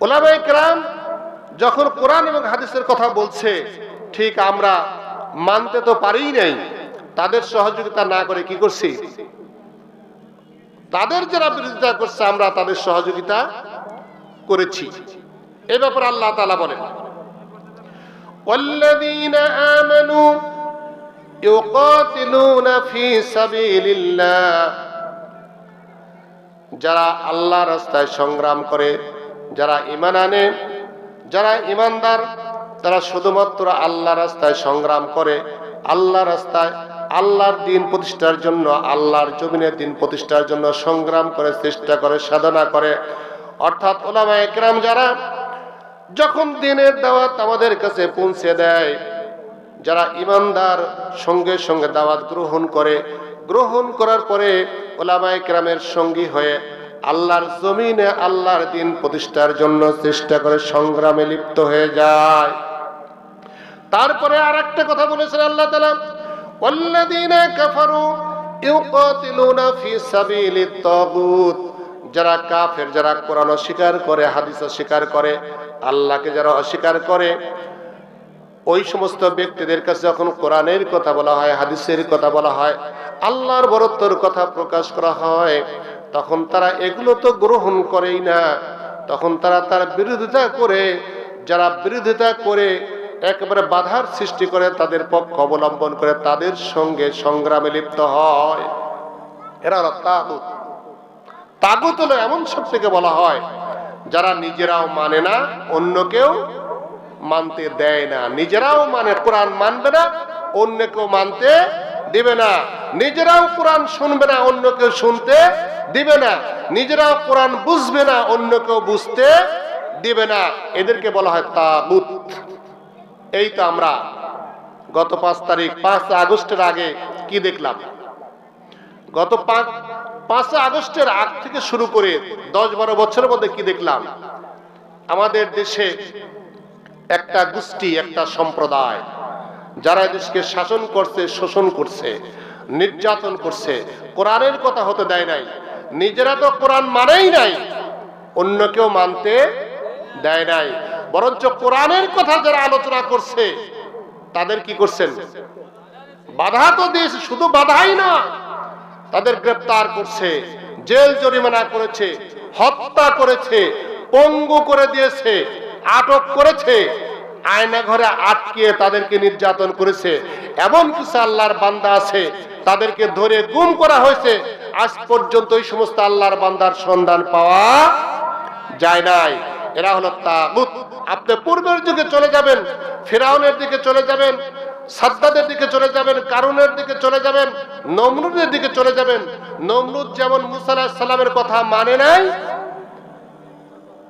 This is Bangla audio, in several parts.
ওলামাই কেরাম যখন কোরআন এবং হাদিসের কথা বলছে ঠিক আমরা মানতে তো পারিই নাই তাদের সহযোগিতা না করে কি করছি তাদের যারা বিরোধিতা করছে আমরা তাদের সহযোগিতা করেছি এ ব্যাপারে আল্লাহ তালা বলেন والذين آمنوا يقاتلون في سبيل الله যারা আল্লাহ রাস্তায় সংগ্রাম করে যারা ইমান আনে, যারা ইমানদার তারা শুধুমাত্র আল্লাহ রাস্তায় সংগ্রাম করে আল্লাহ রাস্তায় আল্লাহর দিন প্রতিষ্ঠার জন্য, আল্লাহর জমিনের দিন প্রতিষ্ঠার জন্য সংগ্রাম করে, চেষ্টা করে, সাধনা করে। অর্থাৎ ওলামা একরাম যারা, যখন দিনের দাওয়াত আমাদের কাছে পৌঁছে দেয়, যারা ইমানদার সঙ্গে সঙ্গে দাওয়াত গ্রহণ করে, গ্রহণ করার পরে ওলামায় কেরামের সঙ্গী হয়ে আল্লাহর জমিনে আল্লাহর দিন প্রতিষ্ঠার জন্য চেষ্টা করে সংগ্রামে লিপ্ত হয়ে যায়। তারপরে আর একটা কথা বলেছেন আল্লাহ তালা অল্লাদিনা কাফারু ইউকাতিলুনা ফি সাবিলিত তাগুত। যারা কাফের, যারা কোরআন অস্বীকার করে, হাদিস অস্বীকার করে, আল্লাহকে যারা অস্বীকার করে, ওই সমস্ত ব্যক্তিদের কাছে যখন কোরআনের কথা বলা হয়, হাদিসের কথা বলা হয়, আল্লাহর বরত্বর কথা প্রকাশ করা হয় তখন তারা এগুলো তো গ্রহণ করেই না। তখন তারা তার বিরোধিতা করে, যারা বিরোধিতা করে একেবারে বাধার সৃষ্টি করে, তাদের পক্ষ অবলম্বন করে তাদের সঙ্গে সংগ্রামে লিপ্ত হয়। এরা হলো তাগুত। তাগুত হলো এমন শক্তিকে বলা হয়, যারা নিজেরাও মানে না, অন্যকেও মানতে দেয় না। নিজেরাও মানে কোরআন মানবে না অন্য কেউ মানতে দিবে না। নিজেরাও কোরআন শুনবে না, অন্য কেউ শুনতে দিবে না। নিজেরাও কোরআন বুঝবে না, অন্য কেউ বুঝতে দিবে না। এদেরকে বলা হয় তাগুত। এই তো আমরা গত পাঁচ তারিখ, পাঁচ আগস্টের আগে কি দেখলাম? গত পাঁচ পাঁচ আগস্টের আগ থেকে শুরু করে দশ বারো বছরের মধ্যে কি দেখলাম? আমাদের দেশে একটা গোষ্ঠী, একটা সম্প্রদায় যারা দেশকে শাসন করছে, শোষণ করছে, নির্যাতন করছে, কোরআনের কথা হতে দেয় নাই, নিজেরা তো কোরআন মানেই নাই, অন্য কেউ মানতে দেয় নাই। বরঞ্চ কোরআনের কথা যারা আলোচনা করছে, তাদের কি করছেন? বাধা তো দিয়েছে, শুধু বাধাই না, তাদের গ্রেপ্তার করছে, জেল জরিমানা করেছে, হত্যা করেছে, পঙ্গু করে দিয়েছে, আটক করেছে। আয়না ঘরে আটকে তাদেরকে নির্যাতন করেছে। এমন কিছু আল্লাহর বান্দা আছে, তাদেরকে ধরে গুম করা হয়েছে। আজ পর্যন্ত এই সমস্ত আল্লাহর বান্দার সন্ধান পাওয়া যায় নাই। এরা হলো তাগুত। আপনি পূর্বের যুগে চলে যাবেন, ফেরাউনের দিকে চলে যাবেন, সাদ্দাদের দিকে চলে যাবেন, কারুনের দিকে চলে যাবেন, নমরুদের দিকে চলে যাবেন। নমরুদ যেমন মুসা আলাহিস সালামের কথা মানে নাই,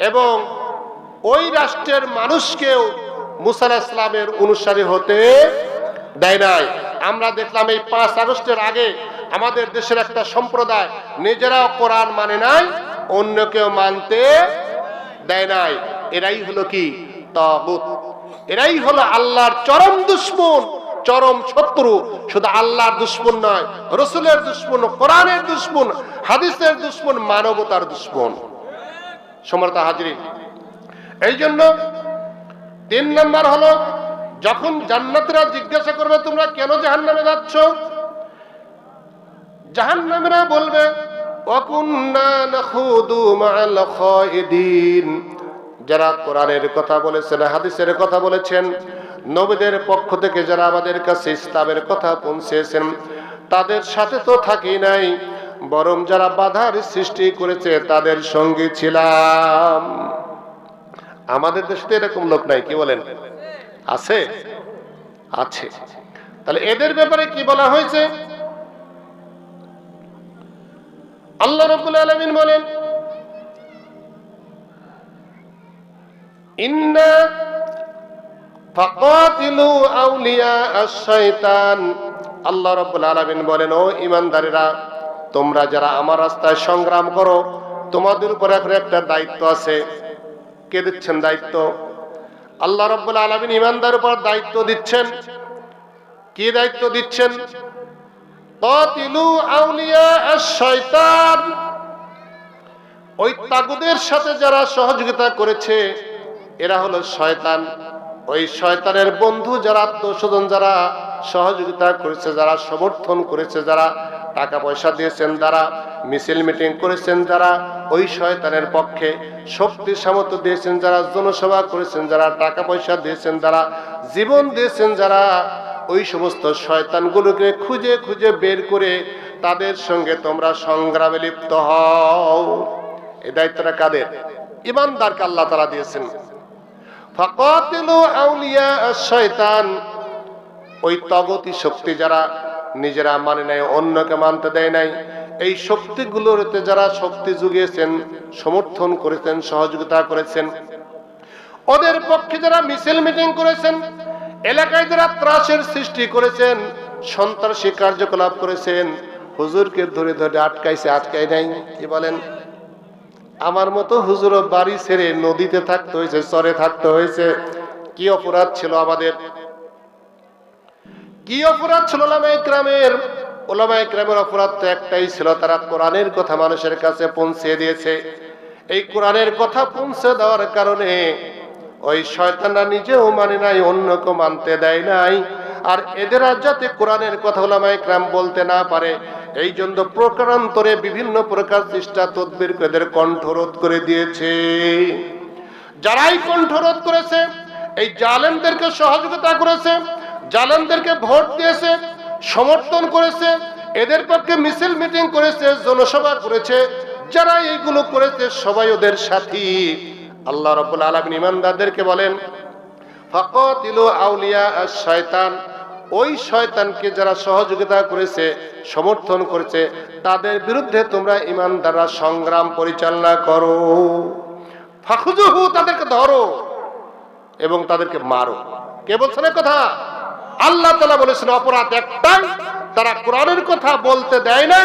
এবং ওই রাষ্ট্রের মানুষকেও মুসা আলাহিস অনুসারী হতে দেয় নাই। আমরা দেখলাম এই পাঁচ আগস্টের আগে আমাদের দেশের একটা সম্প্রদায় নিজেরাও কোরআন মানে নাই, অন্য কেউ মানতে দেয় নাই। এরাই হলো কি? তাগুত। এরাই হলো আল্লাহর চরম দুশ্মন, চরম শত্রু। শুধু আল্লাহর দুশ্মন নয়, রসুলের দুশ্মন, কোরআনের দুশ্মন, হাদিসের দুশ্মন, মানবতার দুশ্মন। সমর্থ হাজরিন এই জন্য তিন নম্বর হলো, যখন জান্নাতীরা জিজ্ঞাসা করবে, তোমরা কেন জাহান্নামে যাচ্ছ? জাহান্নামীরা বলবে, ওয়াকুন্না নাখুদু মাআল খায়িদিন যারা কোরআনের কথা বলেছেন, হাদিসের কথা বলেছেন, নবীদের পক্ষ থেকে যারা আমাদের কাছে ইসলামের কথা পৌঁছেছেন, তাদের সাথে তো থাকি নাই, বরং যারা বাধার সৃষ্টি করেছে, তাদের সঙ্গী ছিলাম। আমাদের দেশে তো এরকম লোক নাই, কি বলেন? আছে? আছে। তাহলে এদের ব্যাপারে কি বলা হয়েছে? আল্লাহ রব্বুল আলামিন বলেন, ইন্না আউলিয়া আল্লাহ বলেন, ও ঈমানদারেরা, তোমরা যারা আমার রাস্তায় সংগ্রাম করো, তোমাদের উপর এখন একটা দায়িত্ব আছে। কে দিচ্ছেন দায়িত্ব? আল্লাহ রাব্বুল আলামিন ঈমানদার উপর দায়িত্ব দিচ্ছেন। কি দায়িত্ব দিচ্ছেন? ওই তাগুদের সাথে যারা সহযোগিতা করেছে, এরা হলো শয়তান। ওই শয়তানের বন্ধু যারা আত্মস্বজন যারা সহযোগিতা করেছে, যারা সমর্থন করেছে, যারা টাকা পয়সা দিয়েছেন যারা, মিছিল মিটিং করেছেন যারা, ওই শয়তানের পক্ষে শক্তি, সামর্থ্য দিয়েছেন যারা জনসভা করেছেন যারা টাকা পয়সা দিয়েছেন যারা, জীবন দিয়েছেন যারা, ওই সমস্ত শয়তানগুলোকে খুঁজে খুঁজে বের করে তাদের সঙ্গে তোমরা সংগ্রামে লিপ্ত হও। এ দায়িত্বটা কাদের? ইমানদারকে আল্লাহ তারা দিয়েছেন। ফাকাতিলু আউলিয়া শয়তান ওই তগতি শক্তি যারা নিজেরা মানে নাই, অন্যকে মানতে দেয় নাই। এই শক্তিগুলোতে যারা শক্তি জুগিয়েছেন, সমর্থন করেছেন, সহযোগিতা করেছেন, ওদের পক্ষে যারা মিছিল মিটিং করেছেন, এলাকায় যারা ত্রাসের সৃষ্টি করেছেন, সন্ত্রাসী কার্যকলাপ করেছেন, হুজুরকে ধরে ধরে আটকাইছে, আটকাই নাই। কি বলেন? আমার মতো হুজুর বাড়ি ছেড়ে নদীতে থাকতে হয়েছে, চরে থাকতে হয়েছে। কি অপরাধ ছিল আমাদের? কি অপরাধ ছিল ওলামা ইকরামের ওলামা ইকরামের অপরাধ তো একটাই ছিল, তারা কোরআনের কথা মানুষের কাছে পৌঁছে দিয়েছে। এই কোরআনের কথা পৌঁছে দেওয়ার কারণে ওই শয়তানরা নিজেও মানে নাই অন্যকে মানতে দেয় নাই। আর এদের আর যাতে কোরআনের কথা ওলামা ইকরাম বলতে না পারে, এই জন্য প্রকারান্তরে বিভিন্ন প্রকার চেষ্টা তদবির এদের কণ্ঠরোধ করে দিয়েছে। যারাই কণ্ঠরোধ করেছে, এই জালেমদেরকে সহযোগিতা করেছে জালেমদেরকে ভোট দিয়েছে, সমর্থন করেছে, এদের পক্ষে মিছিল মিটিং করেছে, জনসভা করেছে, যারা এইগুলো করেছে সবাই ওদের সাথী। আল্লাহ রব্বুল আলমিন ইমানদারদেরকে বলেন, ফাকাতিলু আউলিয়া শয়তান ওই শয়তানকে যারা সহযোগিতা করেছে, সমর্থন করেছে, তাদের বিরুদ্ধে তোমরা ইমানদাররা সংগ্রাম পরিচালনা করো। ফাখুজুহু তাদেরকে ধরো এবং তাদেরকে মারো। কে বলছেন কথা? আল্লাহ তালা বলেছেন, অপরাধ একটাই, তারা কোরআনের কথা বলতে দেয় না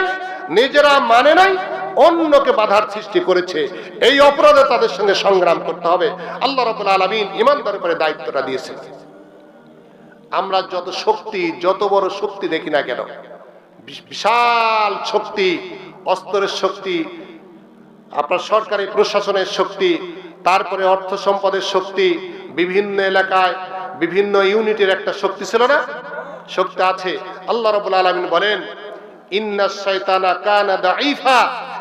নিজেরা মানে নাই, অন্যকে বাধার সৃষ্টি করেছে। এই অপরাধে তাদের সঙ্গে সংগ্রাম করতে হবে। আল্লাহ রবুল আলমিন ইমানদার করে দায়িত্বটা দিয়েছেন। আমরা যত শক্তি, যত বড় শক্তি দেখি না কেন বিশাল শক্তি, অস্ত্রের শক্তি, আপনার সরকারি প্রশাসনের শক্তি, তারপরে অর্থ সম্পদের শক্তি, বিভিন্ন এলাকায় বিভিন্ন ইউনিটের একটা শক্তি ছিল না? শক্তি আছে। আল্লাহ রাব্বুল আলামিন বলেন, ইন্না শয়তানা কানা দাঈফা।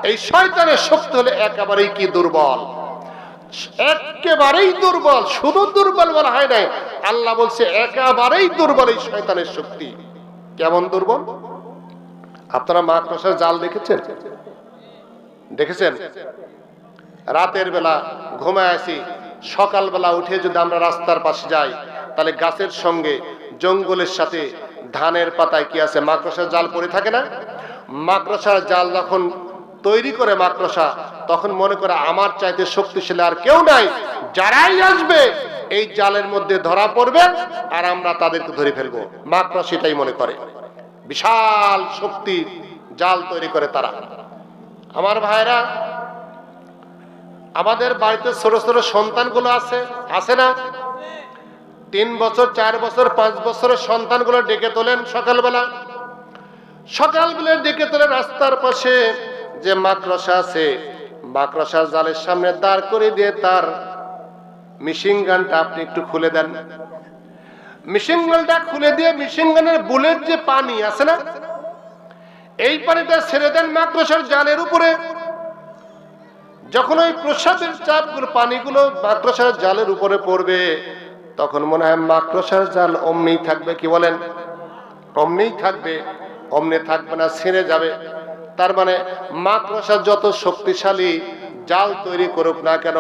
এই শয়তানের শক্তি হলে একেবারেই কি দুর্বল? একেবারেই দুর্বল, শুধু দুর্বল বলা হয় নাই। আল্লাহ বলছে, একেবারেই দুর্বল এই শয়তানের শক্তি। কেমন দুর্বল? আপনারা মাকড়সার জাল দেখেছেন? দেখেছেন? রাতের বেলা ঘুমায় আসি, সকালবেলা উঠে যদি আমরা রাস্তার পাশে যাই তাহলে গাছের সঙ্গে জঙ্গলের সাথে ধানের পাতায় কি আছে? মাকড়সার জাল পড়ে থাকে না? মাকড়সার জাল যখন তৈরি করে মাকড়সা, তখন মনে করে আমার চাইতে শক্তিশালী আর কেউ নাই, যারাই আসবে, এই জালের মধ্যে ধরা পড়বে আর আমরা তাদেরকে ধরে ফেলব। মাকড়সা সেটাই মনে করে। বিশাল শক্তি জাল তৈরি করে তারা। আমার ভাইরা আমাদের বাড়িতে ছোট ছোট সন্তানগুলো আছে আছে না? তিন বছর, চার বছর, পাঁচ বছরের সন্তানগুলো ডেকে তোলেন সকালবেলা। সকালবেলা ডেকে তোলে রাস্তার পাশে যে মাকড়সা আছে মাকড়সার জালের সামনে দাঁড় করে দিয়ে তার মিশিং গানটা আপনি একটু খুলে দেন। মিশিং গানটা খুলে দিয়ে মিশিং গানের বুলেট যে পানি আছে না, এই পানিটা ছেড়ে দেন মাকড়সার জালের উপরে। যখন ওই প্রসাদের চাপগুলো, পানিগুলো মাকড়সার জালের উপরে পড়বে তখন মনে হয় মাকড়সার জাল অমনি থাকবে, কি বলেন? অমনি থাকবে অমনি থাকবে না, ছেড়ে যাবে। তার মানে মাকড়সা যত শক্তিশালী জাল তৈরি করুক না কেন,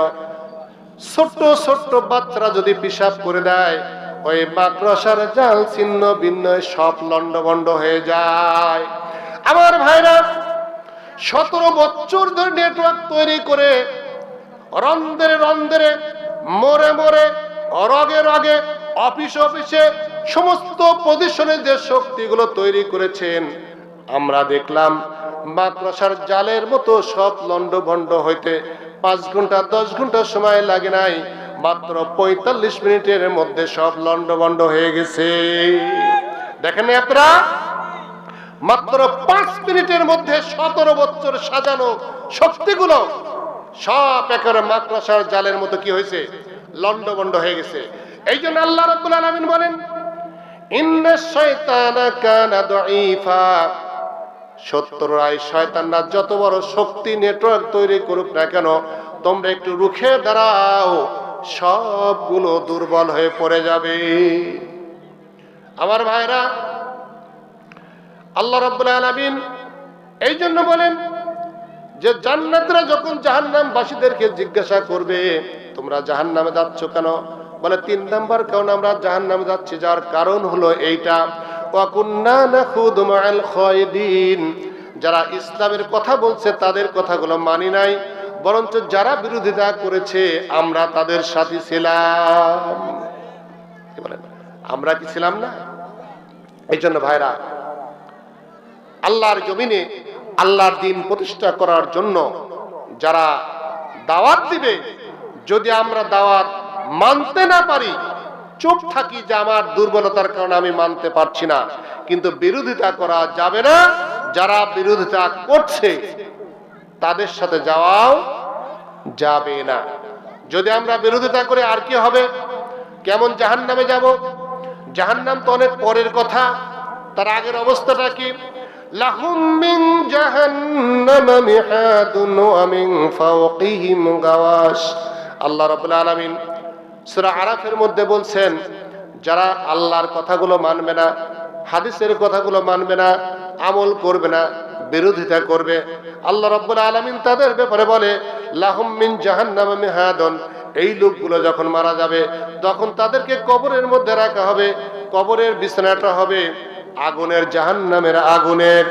ছোট্ট ছোট্ট বাচ্চারা যদি পিসাব করে দেয়, ওই মাকড়সার জাল ছিন্ন ভিন্ন সব লন্ডভন্ড হয়ে যায়। আমার ভাইরা, সতেরো বছর ধরে নেটওয়ার্ক তৈরি করে, রন্ধরে রন্ধরে মরে মরে রগে রগে অফিস অফিসে সমস্ত পজিশনে যে শক্তিগুলো তৈরি করেছেন, আমরা দেখলাম মাদ্রাসার জালের মতো সব লন্ডভন্ড হইতে পাঁচ ঘণ্টা, দশ ঘণ্টা সময় লাগে নাই, মাত্র পঁয়তাল্লিশ মিনিটের মধ্যে সব লন্ডভন্ড হয়ে গেছে। দেখেন আপনারা? মাত্র পাঁচ মিনিটের মধ্যে সতেরো বছর সাজানো শক্তিগুলো সব একেবারে মাকড়সার জালের মতো কি হয়েছে? লন্ডভন্ড হয়ে গেছে। এই জন্য আল্লাহ রাব্বুল আলামিন বলেন, ইন্না শাইতানা কানা দাঈফা। সত্তর রায় শয়তানরা যত বড় শক্তি নেটওয়ার্ক তৈরি করুক না কেন, তোমরা একটু রুখে দাঁড়াও, সবগুলো দুর্বল হয়ে পড়ে যাবে। আমার ভাইরা, আল্লাহ রাব্বুল আলামিন এই জন্য বলেন যে, জান্নাতরা যখন জাহান্নাম বাসীদেরকে জিজ্ঞাসা করবে তোমরা জাহান্নামে যাচ্ছ কেন? বলে, তিন নাম্বার কারণ আমরা জাহান্নামে যাচ্ছি, যার কারণ হলো এইটা। যারা ইসলামের কথা বলছে, তাদের কথাগুলো মানি নাই। বরঞ্চ যারা বিরোধিতা করেছে, আমরা তাদের সাথে ছিলাম। আমরা কি ছিলাম না? এই জন্য ভাইরা, আল্লাহর জমিনে আল্লাহর দিন প্রতিষ্ঠা করার জন্য যারা দাওয়াত দিবে যদি আমরা দাওয়াত মানতে না পারি, চুপ থাকি যে আমার দুর্বলতার কারণে আমি মানতে পারছি না। কিন্তু বিরোধিতা করা যাবে না। যারা বিরোধিতা করছে, তাদের সাথে যাওয়াও যাবে না। যদি আমরা বিরোধিতা করে, আর কি হবে? কেমন জাহান জাহান্নামে যাব? জাহান্নাম তো অনেক পরের কথা। তার আগের অবস্থাটা কি? লাহুম আল্লাহ রাব্বুল আলামিন সূরা আরাফের মধ্যে বলছেন, যারা আল্লাহর কথাগুলো মানবে না, হাদিসের কথাগুলো মানবে না, আমল করবে না, বিরোধিতা করবে, আল্লাহ রাব্বুল আলামিন তাদের ব্যাপারে বলে লাহমিন মিন জাহান্নাম মিহাদুন। এই লোকগুলো যখন মারা যাবে, তখন তাদেরকে কবরের মধ্যে রাখা হবে, কবরের বিছানাটা হবে আগুনের জাহান্নামের আগুনের।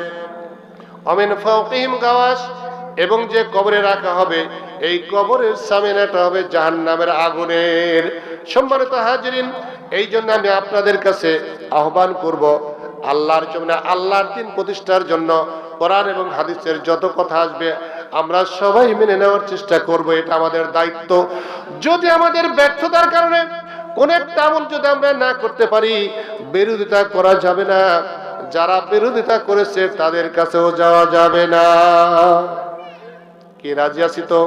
অমিন ফাওকিহিম গাওয়াস এবং যে কবরে রাখা হবে, এই কবরের সামিনাটা হবে জাহান নামের আগুনের। সম্মানিত হাজিরিন, এই জন্য আমি আপনাদের কাছে আহ্বান করব আল্লাহর জন্য আল্লাহর দিন প্রতিষ্ঠার জন্য কোরআন এবং হাদিসের যত কথা আসবে, আমরা সবাই মেনে নেওয়ার চেষ্টা করব, এটা আমাদের দায়িত্ব। যদি আমাদের ব্যর্থতার কারণে কোন একটা আমল যদি আমরা না করতে পারি, বিরোধিতা করা যাবে না। যারা বিরোধিতা করেছে, তাদের কাছেও যাওয়া যাবে না। কি রাজি আছি তো?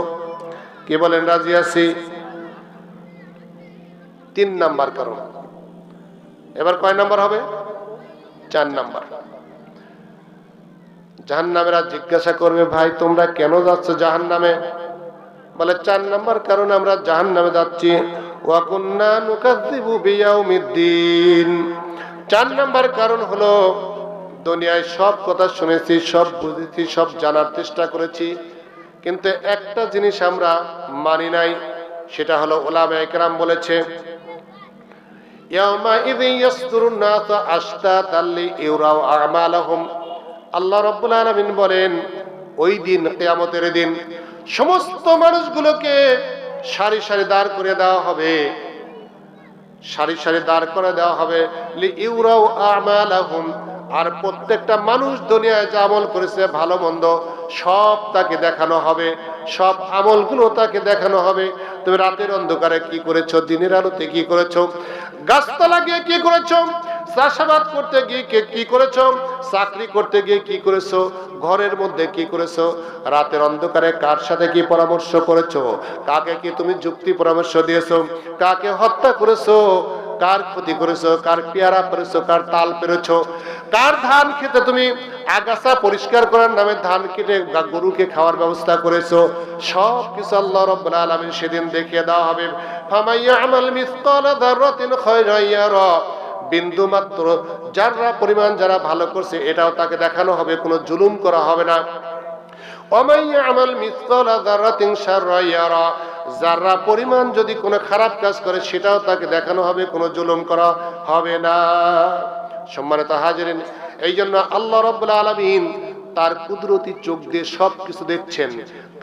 কে বলেন রাজি আছি? তিন নাম্বার কারণ। এবার কয় নাম্বার হবে? চার নাম্বার। জাহান নামেরা জিজ্ঞাসা করবে, ভাই, তোমরা কেন যাচ্ছ জাহান নামে বলে, চার নাম্বার কারণ আমরা জাহান নামে যাচ্ছি চার নাম্বার কারণ হলো, দুনিয়ায় সব কথা শুনেছি, সব বুঝেছি, সব জানার চেষ্টা করেছি। কিন্তু একটা জিনিস আমরা মানি নাই, সেটা হলো ওলামা একরাম বলেছে আল্লাহ রাব্বুল আলামিন বলেন, ওই দিন, কিয়ামতের দিন সমস্ত মানুষগুলোকে সারি সারি দাঁড় করে দেওয়া হবে। সারি সারি দাঁড় করে দেওয়া হবে। আর প্রত্যেকটা মানুষ দুনিয়ায় যে আমল করেছে, ভালো মন্দ, সব তাকে দেখানো হবে। সব আমলগুলো তাকে দেখানো হবে। তুমি রাতের অন্ধকারে কি করেছ? দিনের আলোতে কি করেছ? গাছতলা গিয়ে কি করেছ? চাষাবাদ করতে গিয়ে কি করেছ? চাকরি করতে গিয়ে কি করেছ? ঘরের মধ্যে কি করেছ? রাতের অন্ধকারে কার সাথে কি পরামর্শ করেছ? কাকে কি তুমি যুক্তি পরামর্শ দিয়েছ? কাকে হত্যা করেছ? কার ক্ষতি করেছ? কার পেয়ারা পেরেছ? কার তাল পেরেছ? কার ধান খেতে তুমি আগাছা পরিষ্কার করার নামে ধান কেটে গরুকে খাওয়ার ব্যবস্থা করেছ? সব কিছু আল্লাহ রব্বুল আলামিন সেদিন দেখিয়ে দেওয়া হবে। ফামাইয়া আমাল মিসকালা যাররাতিন খায়রান ইয়ারা। বিন্দু মাত্র যারা পরিমাণ যারা ভালো করছে, এটাও তাকে দেখানো হবে, কোনো জুলুম করা হবে না। যারা পরিমাণ যদি কোনো খারাপ কাজ করে, সেটাও তাকে দেখানো হবে, কোনো জুলুম করা হবে না। সম্মানিত হাজিরিন এই জন্য আল্লাহ রব্বুল আলামিন তার কুদরতি চোখ দিয়ে সব কিছু দেখছেন।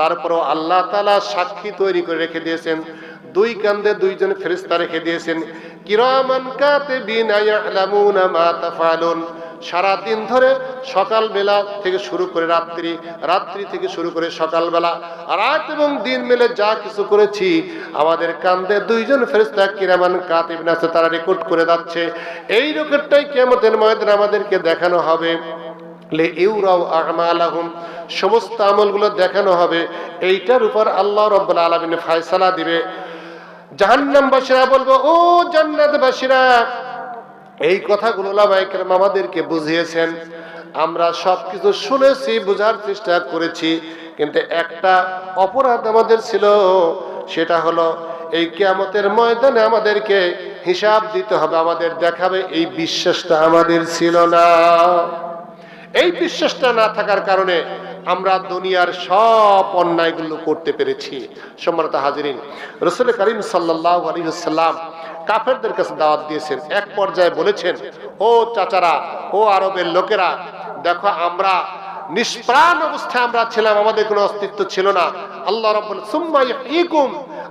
তারপরও আল্লাহ তাআলা সাক্ষী তৈরি করে রেখে দিয়েছেন। দুই কান্দে দুইজন ফেরেশতা রেখে দিয়েছেন, কিরামান কাতে ইয়ালামুনা মা তাফআলুন সারা দিন ধরে সকালবেলা থেকে শুরু করে রাত্রি রাত্রি থেকে শুরু করে সকালবেলা, রাত এবং দিন মিলে যা কিছু করেছি, আমাদের কান্দে দুইজন ফেরেস্তা কিরামান কাতিবিন আছে, তারা রেকর্ড করে যাচ্ছে, এই রেকর্ডটাই কেমতের ময়দানে আমাদেরকে দেখানো হবে। সমস্ত আমলগুলো দেখানো হবে, এইটার উপর আল্লাহ রব্বুল আলামিন ফয়সালা দিবে। জাহান্নামবাসীরা বলব, ও জান্নাতবাসীরা, এই কথাগুলো লামাইকের আমাদেরকে বুঝিয়েছেন। আমরা সবকিছু শুনেছি, বোঝার চেষ্টা করেছি, কিন্তু একটা অপরাধ আমাদের ছিল, সেটা হলো এই কিয়ামতের ময়দানে আমাদেরকে হিসাব দিতে হবে, আমাদের দেখাবে এই বিশ্বাসটা আমাদের ছিল না। এই বিশ্বাসটা না থাকার কারণে আমরা দুনিয়ার সব অন্যায়গুলো করতে পেরেছি। সম্মানিত হাজিরিন, রসুল করিম সাল্লাহ কাফেরদের কাছে দাওয়াত দিয়েছেন। এক পর্যায়ে বলেছেন, ও চাচারা, ও আরবের লোকেরা, দেখো আমরা নিষ্প্রাণ অবস্থায় আমরা ছিলাম, আমাদের কোনো অস্তিত্ব ছিল না। আল্লাহ সুম্মা ইকুম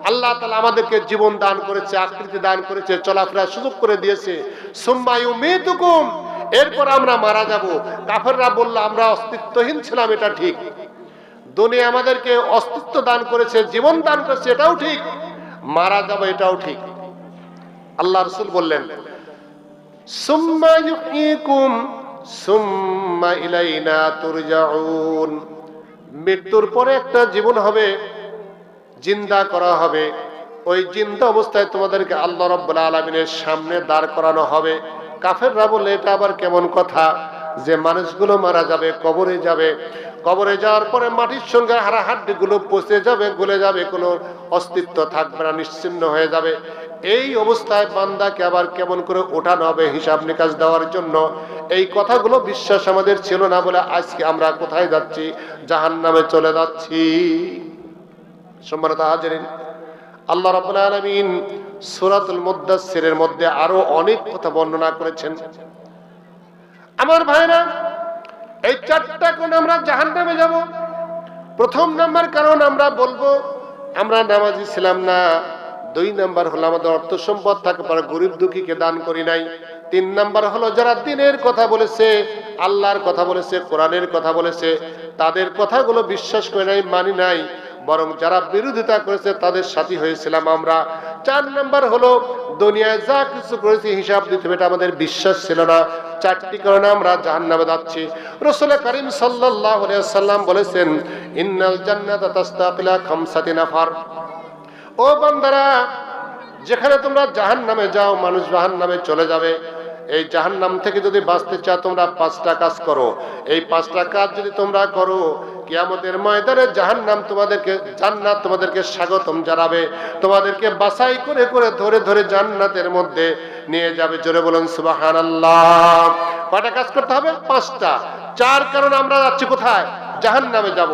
আল্লাহ তালা আমাদেরকে জীবন দান করেছে, আকৃতি দান করেছে, চলাফেরার সুযোগ করে দিয়েছে। সুম্মা ইউমিতুকুম এরপর আমরা মারা যাব। কাফেররা বলল, আমরা অস্তিত্বহীন ছিলাম, এটা ঠিক। দুনিয়া আমাদেরকে অস্তিত্ব দান করেছে, জীবন দান করেছে, এটাও ঠিক। মারা যাব, এটাও ঠিক। আল্লাহ রসুল বললেন, সুম্মা ইউহয়িকুম সুম্মা ইলাইনা তুরজাউন। মৃত্যুর পরে একটা জীবন হবে, জিন্দা করা হবে। ওই জিন্দা অবস্থায় তোমাদেরকে আল্লাহ রব্বুল আলমিনের সামনে দাঁড় করানো হবে। কাফেররা বললে এটা আবার কেমন কথা যে মানুষগুলো মারা যাবে, কবরে যাবে। কবরে যাওয়ার পরে মাটির সঙ্গে হারা হাড্ডিগুলো পচে যাবে, গলে যাবে, কোনো অস্তিত্ব থাকবে না, নিশ্চিন্ন হয়ে যাবে। এই অবস্থায় বান্দাকে আবার কেমন করে ওঠানো হবে, হিসাব নিকাশ দেওয়ার জন্য? এই কথাগুলো বিশ্বাস আমাদের ছিল না বলে আজকে আমরা কোথায় যাচ্ছি? জাহান নামে চলে যাচ্ছি। সম্মানিত হাজারিন, আল্লাহ রাব্বুল আলামিন সূরাতুল মুদ্দাসসিরের মধ্যে আরও অনেক কথা বর্ণনা করেছেন। আমার ভাইরা, এই চারটা কোন আমরা জাহান্নামে যাব। প্রথম নাম্বার কারণ আমরা বলব, আমরা নামাজি ছিলাম না। দুই নাম্বার হলো আমাদের অর্থ সম্পদ থাকে পরে গরিব দুঃখীকে দান করি নাই। তিন নাম্বার হলো যারা দিনের কথা বলেছে, আল্লাহর কথা বলেছে, কোরআনের কথা বলেছে, তাদের কথাগুলো বিশ্বাস করে নাই, মানি নাই। বরং যারা বিরোধিতা করেছে, তাদের সাথী হয়েছিলাম আমরা। চার নাম্বার হলো, দুনিয়ায় যা কিছু করেছি, হিসাব দিতে এটা আমাদের বিশ্বাস ছিল না। চারটি কারণে আমরা জাহান নামে যাচ্ছি। রসুল করিম সাল্লাম বলেছেন, ইন্নাল খামসাতি নাফার। ও বান্দারা, যেখানে তোমরা জাহান নামে যাও, মানুষ জাহান নামে চলে যাবে। এই জাহান নাম থেকে যদি বাঁচতে চাও, তোমরা পাঁচটা কাজ করো। এই পাঁচটা কাজ যদি তোমরা করো, কিয়ামতের ময়দানে জাহান নাম তোমাদেরকে, জান্নাত তোমাদেরকে স্বাগতম জানাবে। তোমাদেরকে বাছাই করে করে, ধরে ধরে জান্নাতের মধ্যে নিয়ে যাবে। জোরে বলুন সুবাহান আল্লাহ কয়টা কাজ করতে হবে? পাঁচটা। চার কারণ আমরা যাচ্ছি কোথায়? জাহান নামে যাব।